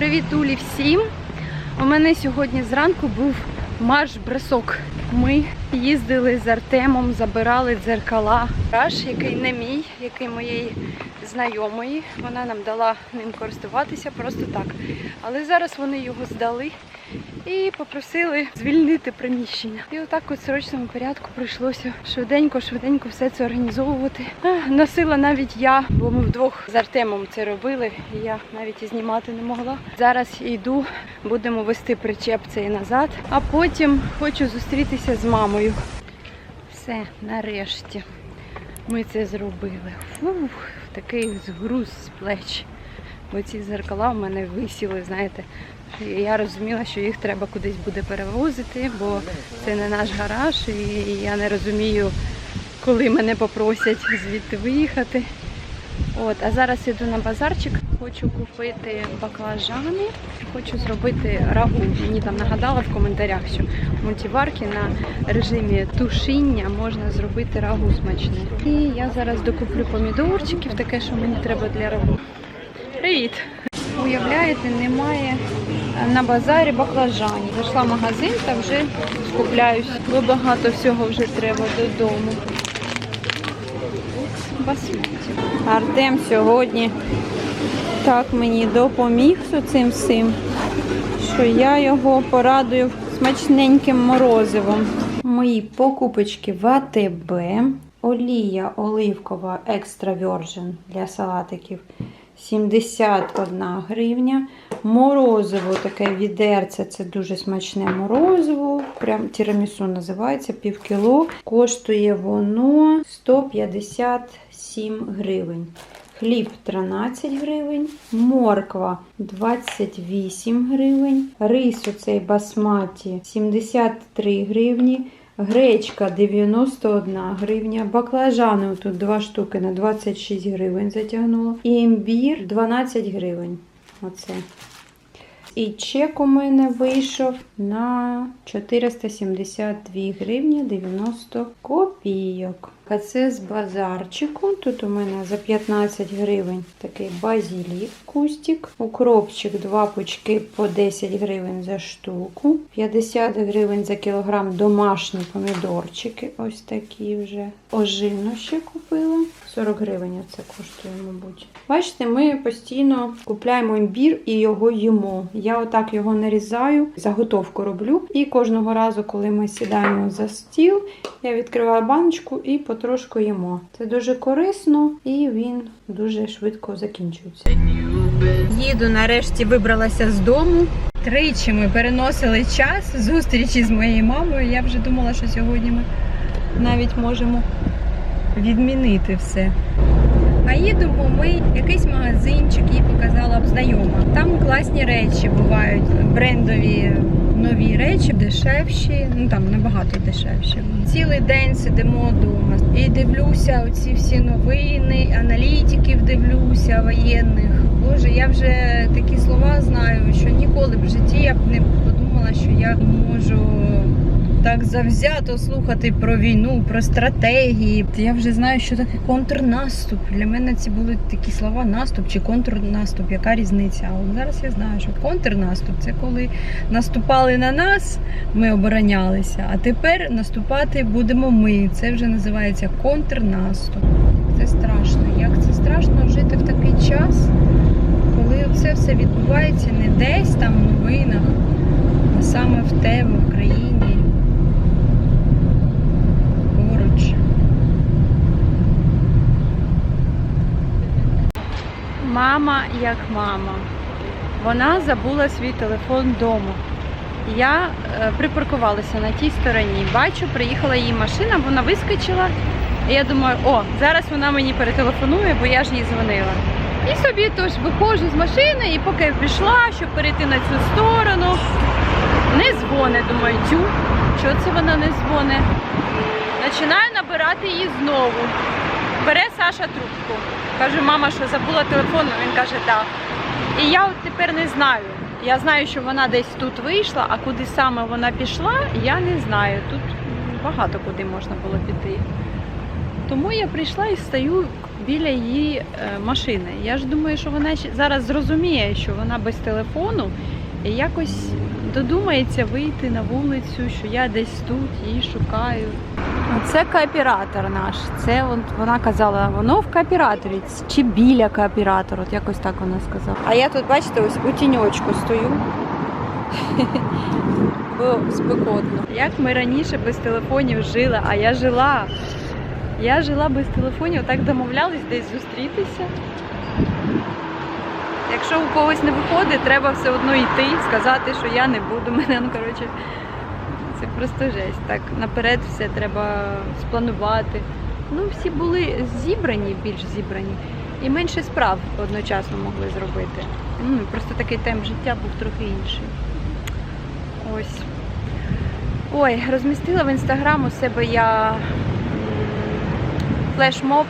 Привіт, Улі всім! У мене сьогодні зранку був марш-бросок. Ми їздили з Артемом, забирали дзеркала. Раш, який не мій, який моєї знайомої. Вона нам дала ним користуватися просто так. Але зараз вони його здали і попросили звільнити приміщення. І отак от в срочному порядку прийшлося швиденько, швиденько все це організовувати. Носила навіть я, бо ми вдвох з Артемом це робили, і я навіть і знімати не могла. Зараз йду, будемо вести причеп цей назад, а потім хочу зустрітися з мамою. Все, нарешті. Ми це зробили. Фух, такий згруз з плеч. Бо ці зеркала в мене висіли, знаєте. І я розуміла, що їх треба кудись буде перевозити, бо це не наш гараж, і я не розумію, коли мене попросять звідти виїхати. От, а зараз іду на базарчик, хочу купити баклажани, хочу зробити рагу. Мені там нагадали в коментарях, що в мультиварці на режимі тушіння можна зробити рагу смачне. І я зараз докуплю помідорчиків, таке, що мені треба для рагу. Привіт! Уявляєте, немає на базарі баклажанів. Зайшла в магазин та вже скупляюсь, бо багато всього вже треба додому. Артем сьогодні так мені допоміг з цим всім, що я його порадую смачненьким морозивом. Мої покупочки в АТБ, олія оливкова екстра Virgin для салатиків 71 гривня. Морозиво таке відерце, це дуже смачне морозиво. Прям тірамісу називається пів кіло. Коштує воно 157 гривень. Хліб 13 гривень, морква 28 гривень, рис оцей басматі 73 гривні, гречка 91 гривня, баклажани тут два штуки на 26 гривень затягнуло. І імбір 12 гривень. Оце. І чек у мене вийшов на 472 гривні 90 копійок. А це з базарчику. Тут у мене за 15 гривень такий базилік кустик. Укропчик, два пучки по 10 гривень за штуку. 50 гривень за кілограм домашні помідорчики. Ось такі вже. Ожину ще купила. 40 гривень це коштує, мабуть. Бачите, ми постійно купляємо імбір і його їмо. Я отак його нарізаю, заготовку роблю. І кожного разу, коли ми сідаємо за стіл, я відкриваю баночку і потрошку їмо. Це дуже корисно і він дуже швидко закінчується. Їду нарешті вибралася з дому. Тричі ми переносили час зустрічі з моєю мамою. Я вже думала, що сьогодні ми навіть можемо відмінити все. А їдемо ми якийсь магазинчик, їй показала б знайома. Там класні речі бувають, брендові нові речі, дешевші, ну там набагато дешевші. Цілий день сидимо вдома і дивлюся оці всі новини, аналітиків дивлюся, воєнних. Боже, я вже такі слова знаю, що ніколи в житті я б не подумала, що я можу так завзято слухати про війну, про стратегії. Я вже знаю, що таке контрнаступ. Для мене ці були такі слова наступ чи контрнаступ. Яка різниця? А от зараз я знаю, що контрнаступ це коли наступали на нас, ми оборонялися, а тепер наступати будемо ми. Це вже називається контрнаступ. Це страшно. Як це страшно жити в такий час, коли це все відбувається не десь там в новинах, а саме в тебе, в країні. Мама як мама. Вона забула свій телефон вдома. Я е, припаркувалася на тій стороні. Бачу, приїхала її машина, вона вискочила. І я думаю, о, зараз вона мені перетелефонує, бо я ж їй дзвонила. І собі тож виходжу з машини, і поки пішла, щоб перейти на цю сторону, не дзвони. Думаю, тю, що це вона не дзвоне? Починаю набирати її знову. Бере Саша трубку. Кажу, мама, що забула телефон, він каже, так. І я от тепер не знаю. Я знаю, що вона десь тут вийшла, а куди саме вона пішла, я не знаю. Тут багато куди можна було піти. Тому я прийшла і стою біля її е, машини. Я ж думаю, що вона зараз зрозуміє, що вона без телефону і якось додумається вийти на вулицю, що я десь тут її шукаю. Це кооператор наш. Це от вона казала, воно в кооператорі чи біля кооператора, от якось так вона сказала. А я тут, бачите, ось у тіньочку стою. Бо спекотно. Як ми раніше без телефонів жили, а я жила. Я жила без телефонів, так домовлялись десь зустрітися. Якщо у когось не виходить, треба все одно йти, сказати, що я не буду. Мене, ну коротше, це просто жесть. Так, наперед все треба спланувати. Ну, всі були зібрані, більш зібрані, і менше справ одночасно могли зробити. Ну, просто такий темп життя був трохи інший. Ось. Ой, розмістила в інстаграм у себе я флешмоб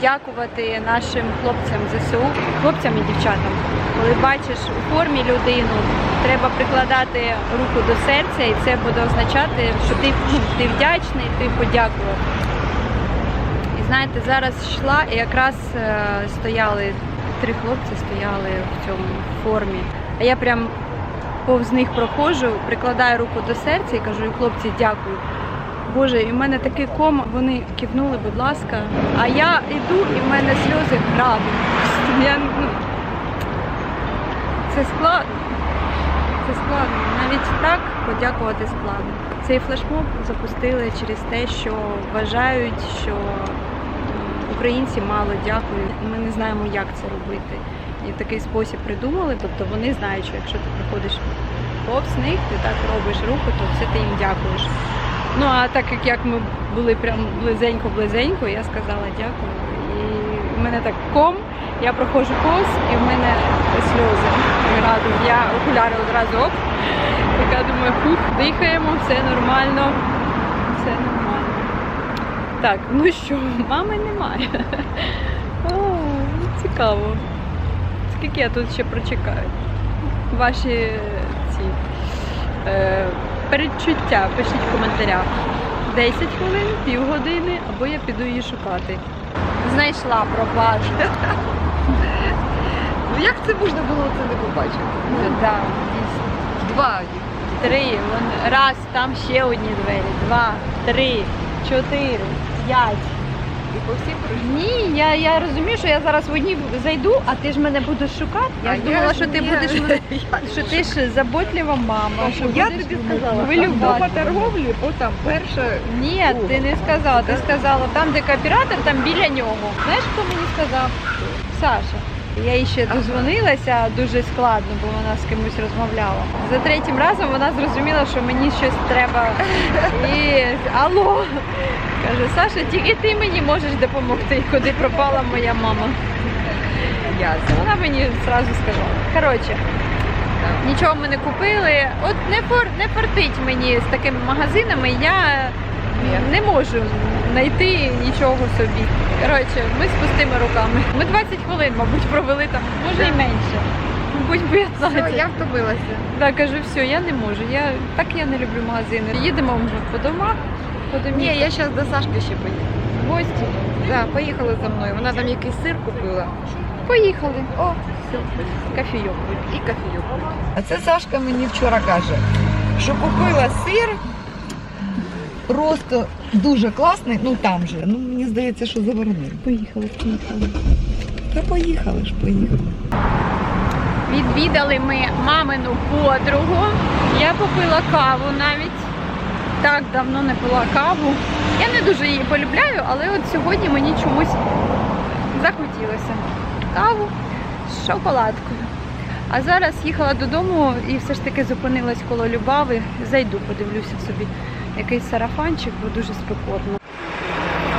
дякувати нашим хлопцям ЗСУ, хлопцям і дівчатам. Коли бачиш у формі людину, треба прикладати руку до серця, і це буде означати, що ти, ти вдячний, ти подякував. І знаєте, зараз йшла і якраз е, стояли, три хлопці стояли в цьому формі. А я прям повз них проходжу, прикладаю руку до серця і кажу, хлопці, дякую. Боже, і в мене такий ком, вони кивнули, будь ласка. А я йду і в мене сльози градом. Я, ну, це складно. Це складно. Навіть так подякувати складно. Цей флешмоб запустили через те, що вважають, що українці мало дякують. Ми не знаємо, як це робити. І такий спосіб придумали. Тобто вони знають, що якщо ти приходиш повз них, ти так робиш руку, то це ти їм дякуєш. Ну а так як, як ми були прям близенько-близенько, я сказала дякую. І в мене так ком, я проходжу повз і в мене сльози градом. Я окуляри одразу оп. Така думаю, фух, дихаємо, все нормально. Все нормально. Так, ну що, мами немає. О, цікаво. Скільки я тут ще прочекаю? Ваші ці е, передчуття пишіть в коментарях. 10 хвилин, півгодини, або я піду її шукати. Знайшла пропажу. Ну як це можна було це не побачити? Ну, дійсно. Два. Три. Вон, раз, там ще одні двері. Два, три, чотири, п'ять. І по всім пройшли. Ні, я, я розумію, що я зараз в одні зайду, а ти ж мене будеш шукати. Я А ж думала, я що ти ні. будеш мене. Що ти ж заботлива мама. Що Я будеш тобі сказала, хвилювати дома мене. торговлі, отам перша. Ні, ти не сказала. Ти сказала, там, де кооператор, там біля нього. Знаєш, хто мені сказав? Саша. Я їй ще дозвонилася дуже складно, бо вона з кимось розмовляла. За третім разом вона зрозуміла, що мені щось треба. І алло. Каже, Саша, тільки ти мені можеш допомогти, куди пропала моя мама. Ясно. Вона мені одразу сказала. Коротше, нічого ми не купили. От не фор не фартить мені з такими магазинами. Я не можу знайти нічого собі. Коротше, ми з пустими руками. Ми 20 хвилин, мабуть, провели там, може і менше. Мабуть, 15. Все, я втомилася. Да, кажу, все, я не можу. Я так я не люблю магазини. Їдемо по домах, Ні, я зараз до Сашки ще поїду. в гості. Да, поїхали за мною. Вона там якийсь сир купила. Поїхали. О, Кофійок. і кофійок. А це Сашка мені вчора каже, що купила сир. Просто дуже класний, ну там же. Ну мені здається, що заварний. Поїхали, поїхали. Та поїхали ж, поїхали. Відвідали ми мамину подругу. Я попила каву навіть. Так давно не пила каву. Я не дуже її полюбляю, але от сьогодні мені чомусь захотілося каву з шоколадкою. А зараз їхала додому і все ж таки зупинилась коло Любави. Зайду, подивлюся собі якийсь сарафанчик, бо дуже спекотно.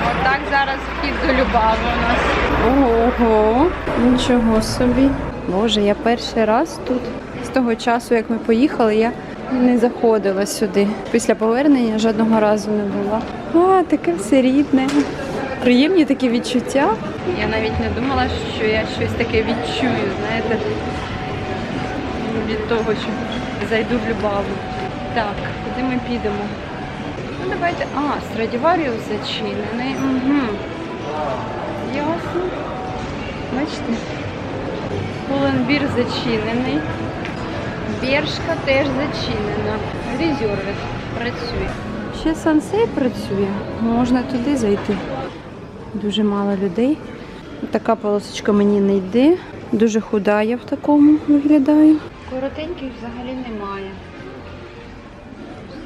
От так зараз вхід до Любави у нас. Ого, нічого собі. Боже, я перший раз тут. З того часу, як ми поїхали, я не заходила сюди. Після повернення жодного разу не була. А, таке все рідне. Приємні такі відчуття. Я навіть не думала, що я щось таке відчую, знаєте, від того, що зайду в Любаву. Так, куди ми підемо? Ну, давайте. А, Страдіваріус зачинений. Угу. Ясно. Бачите? Пуленбір зачинений. Бершка теж зачинена. Резервер працює. Ще сансей працює. Можна туди зайти. Дуже мало людей. Така полосочка мені не йде. Дуже худа я в такому виглядаю. Коротеньких взагалі немає.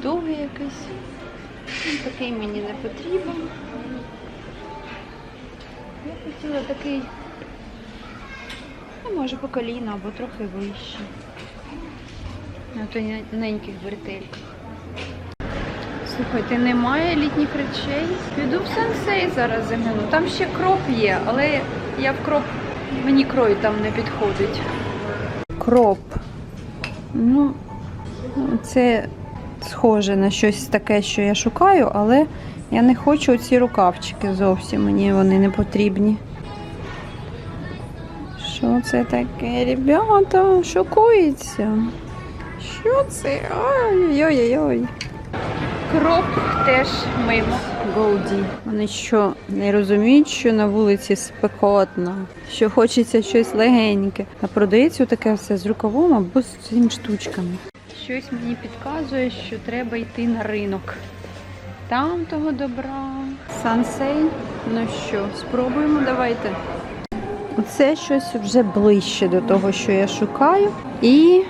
Довгий якийсь. Такий мені не потрібен. Я хотіла такий, ну, може, по коліна або трохи вище. На тоненьких бретельках. Слухайте, немає літніх речей. Піду в сенсей зараз загляну. Там ще кроп є, але я в кроп, мені крой там не підходить. Кроп. Ну, це схоже на щось таке, що я шукаю, але я не хочу ці рукавчики зовсім. Мені вони не потрібні. Що це таке, ребята? Шокується. Що це? Ой-ой-ой. Кроп теж мимо. Голді. Вони що, не розуміють, що на вулиці спекотно, що хочеться щось легеньке. А продається таке все з рукавом або з цими штучками. Щось мені підказує, що треба йти на ринок. Там того добра. Сансей. Ну що, спробуємо, давайте. Це щось вже ближче до того, що я шукаю. І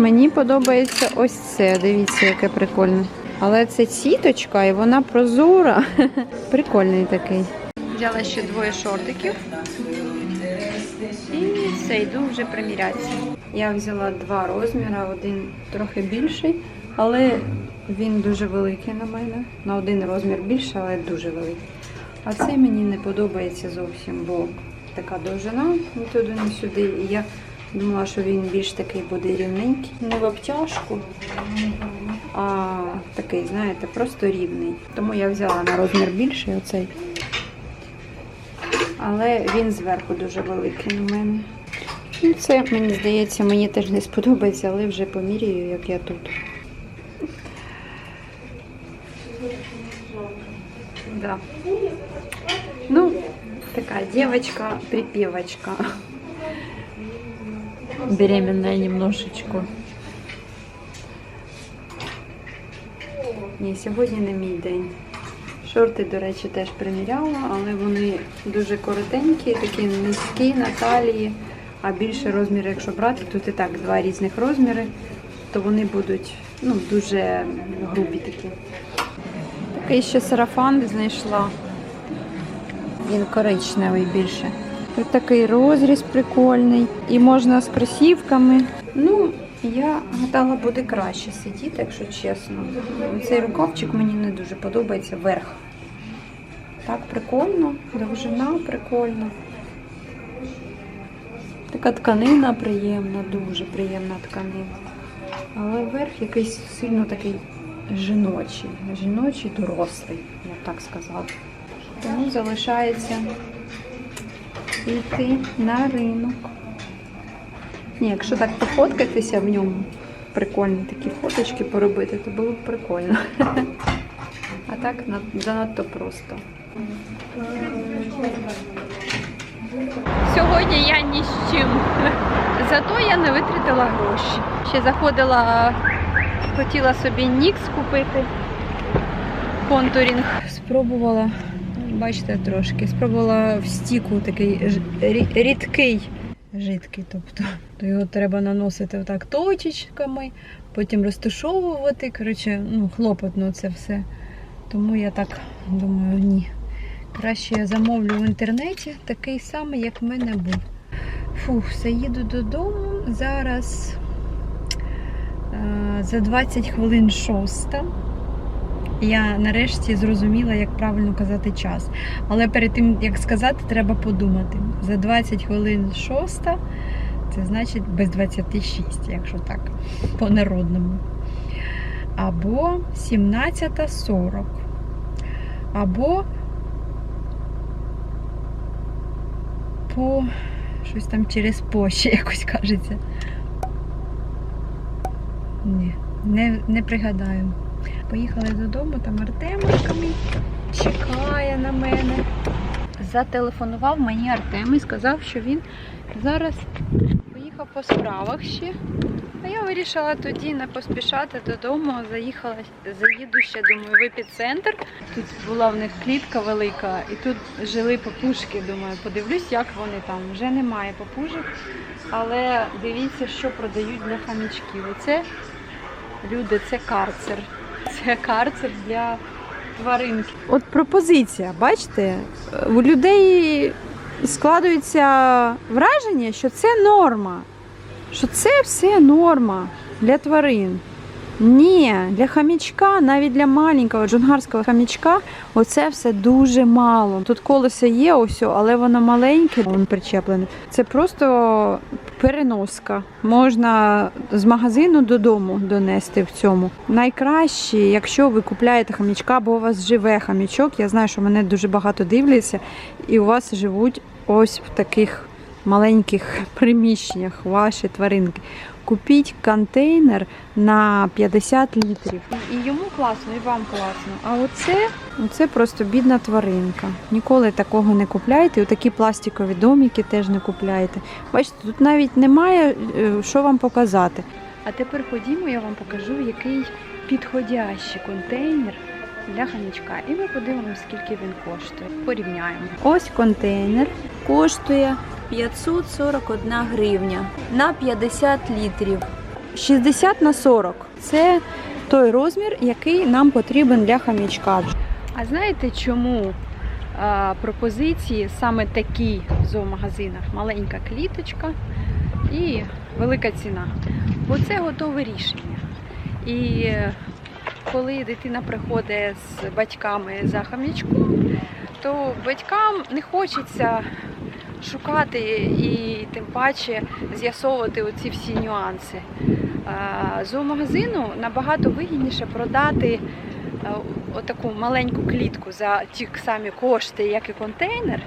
мені подобається ось це. Дивіться, яке прикольне. Але це сіточка і вона прозора. Прикольний такий. Взяла ще двоє шортиків. І все, йду вже примірятися. Я взяла два розміри, один трохи більший, але він дуже великий на мене. На один розмір більше, але дуже великий. А цей мені не подобається зовсім, бо така довжина ні туди, ні сюди. І я думала, що він більш такий буде рівненький. Не в обтяжку, а такий, знаєте, просто рівний. Тому я взяла на розмір більший оцей. Але він зверху дуже великий на мене. Ну, це, мені здається, мені теж не сподобається, але вже поміряю, як я тут. Да. Ну, такая девочка-припевочка. Беременная немножечко. Ні, сьогодні не мій день. Шорти, до речі, теж приміряла, але вони дуже коротенькі, такі низькі на талії. А більше розмір, якщо брати, тут і так два різних розміри, то вони будуть ну, дуже грубі такі. Такий ще сарафан знайшла. Він коричневий більше. Ось такий розріз прикольний. І можна з кросівками. Ну, я гадала, буде краще сидіти, якщо чесно. Цей рукавчик мені не дуже подобається верх. Так, прикольно, довжина прикольна. Така тканина приємна, дуже приємна тканина. Але верх якийсь сильно такий жіночий, жіночий, дорослий, я б так сказала. Тому залишається йти на ринок. Ні, якщо так пофоткатися в ньому, прикольні такі фоточки поробити, то було б прикольно. А так занадто просто. Сьогодні я ні з чим. Зато я не витратила гроші. Ще заходила, хотіла собі нікс купити. Контурінг. Спробувала, бачите, трошки. Спробувала в стіку такий рідкий жидкий. Тобто то його треба наносити отак точечками, потім розташовувати. Коротше, ну, хлопотно це все. Тому я так думаю, ні. Краще я замовлю в інтернеті такий самий, як в мене був. Фух, все, їду додому. Зараз е, за 20 хвилин шоста. Я нарешті зрозуміла, як правильно казати час. Але перед тим, як сказати, треба подумати. За 20 хвилин шоста, це значить без 26, якщо так, по-народному. Або 17.40. Або по щось там через по ще якось кажеться. Ні, не, не пригадаю. Поїхали додому, там Артемочка мій чекає на мене. Зателефонував мені Артем і сказав, що він зараз поїхав по справах ще. А я вирішила тоді не поспішати додому. Заїхала, заїду ще, думаю, в епіцентр. Тут була в них клітка велика, і тут жили папушки. Думаю, подивлюсь, як вони там. Вже немає папужок. Але дивіться, що продають для хамічків. Оце люди, це карцер. Це карцер для тваринки. От пропозиція, бачите, у людей складується враження, що це норма. Що це все норма для тварин. Ні, для хамічка, навіть для маленького джунгарського хамічка, оце все дуже мало. Тут колесо є, ось, але воно маленьке, він причеплений. Це просто переноска. Можна з магазину додому донести в цьому. Найкраще, якщо ви купляєте хамічка, бо у вас живе хамічок. Я знаю, що мене дуже багато дивляться, і у вас живуть ось в таких маленьких приміщеннях ваші тваринки. Купіть контейнер на 50 літрів. І йому класно, і вам класно. А оце, оце просто бідна тваринка. Ніколи такого не купляйте. Отакі пластикові домики теж не купляйте. Бачите, тут навіть немає е, що вам показати. А тепер ходімо, я вам покажу, який підходящий контейнер для хомячка. І ми подивимося, скільки він коштує. Порівняємо. Ось контейнер коштує 541 гривня на 50 літрів. 60 на 40. Це той розмір, який нам потрібен для хомячка. А знаєте чому пропозиції саме такі в зоомагазинах? Маленька кліточка і велика ціна. Бо це готове рішення. І е, коли дитина приходить з батьками за хомячком, то батькам не хочеться шукати і тим паче з'ясовувати оці всі нюанси. А, Зоомагазину набагато вигідніше продати е, отаку маленьку клітку за ті самі кошти, як і контейнер,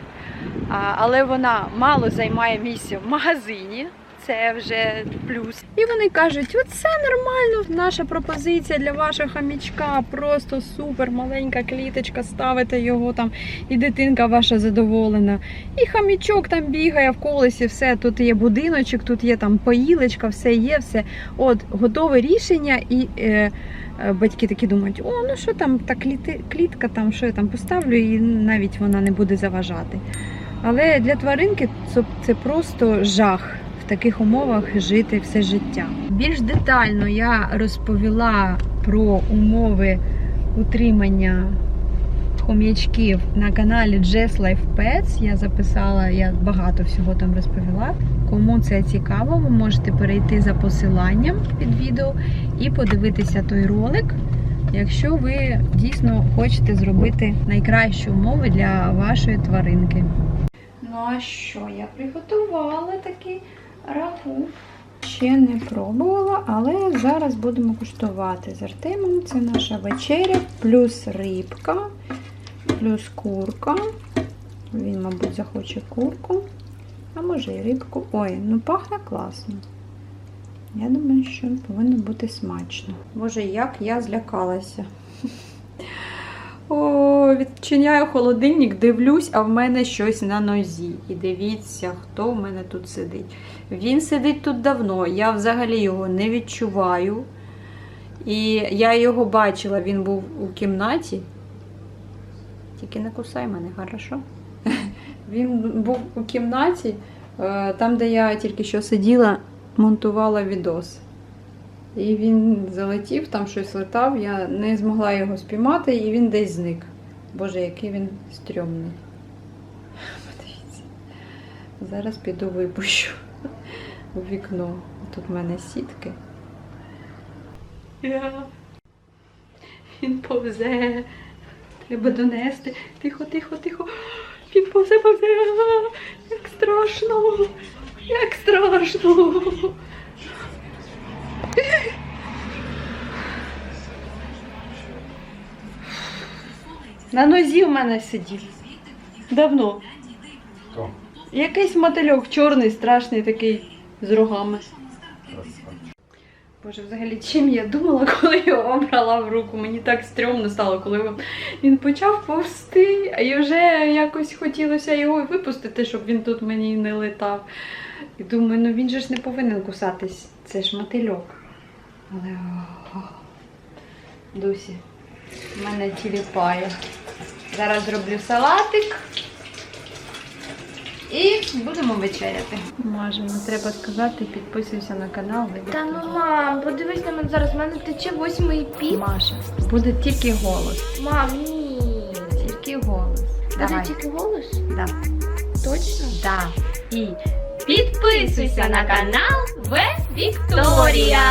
але вона мало займає місця в магазині. Це вже плюс. І вони кажуть: оце нормально, наша пропозиція для вашого хамічка. Просто супер маленька кліточка, ставите його там, і дитинка ваша задоволена. І хамічок там бігає в колесі, все. Тут є будиночок, тут є там поїлечка, все є, все. От, готове рішення, і е, е, батьки такі думають, о, ну що там, та кліти, клітка, там, що я там поставлю, і навіть вона не буде заважати. Але для тваринки це просто жах в таких умовах жити все життя. Більш детально я розповіла про умови утримання хом'ячків на каналі Jess Life Pets. Я записала, я багато всього там розповіла. Кому це цікаво, ви можете перейти за посиланням під відео і подивитися той ролик, якщо ви дійсно хочете зробити найкращі умови для вашої тваринки. Ну а що? Я приготувала такий рагу. Ще не пробувала, але зараз будемо куштувати з Артемом. Це наша вечеря, плюс рибка, плюс курка. Він, мабуть, захоче курку, а може і рибку. Ой, ну пахне класно. Я думаю, що повинно бути смачно. Боже, як я злякалася. О, відчиняю холодильник, дивлюсь, а в мене щось на нозі. І дивіться, хто в мене тут сидить. Він сидить тут давно, я взагалі його не відчуваю. І я його бачила, він був у кімнаті. Тільки не кусай мене, хорошо? Він був у кімнаті, е, там, де я тільки що сиділа, монтувала відос. І він залетів, там щось летав, я не змогла його спіймати, і він десь зник. Боже, який він стрьомний. Подивіться. Зараз піду випущу у вікно. Тут в мене сітки. Він повзе. Треба донести. Тихо, тихо, тихо. Він повзе, повзе. Як страшно. Як страшно. На нозі в мене сидів. Давно. Хто? Якийсь мотильок чорний, страшний такий з рогами. Боже, взагалі, чим я думала, коли його брала в руку? Мені так стрьомно стало, коли він почав повсти, а і вже якось хотілося його випустити, щоб він тут мені не летав. І думаю, ну він же ж не повинен кусатись. Це ж мотильок. Але о, Дусі, в мене тіліпає. Зараз зроблю салатик. І будемо вечеряти. Можемо, треба сказати, підписуйся на канал. Та ну мам, подивись на мене зараз, в мене тече восьмий піт. Маша, буде тільки голос. Мам, ні. Тільки голос. Буде Давай. тільки голос? Да. Точно? Да. І Підписуйся на канал В Вікторія.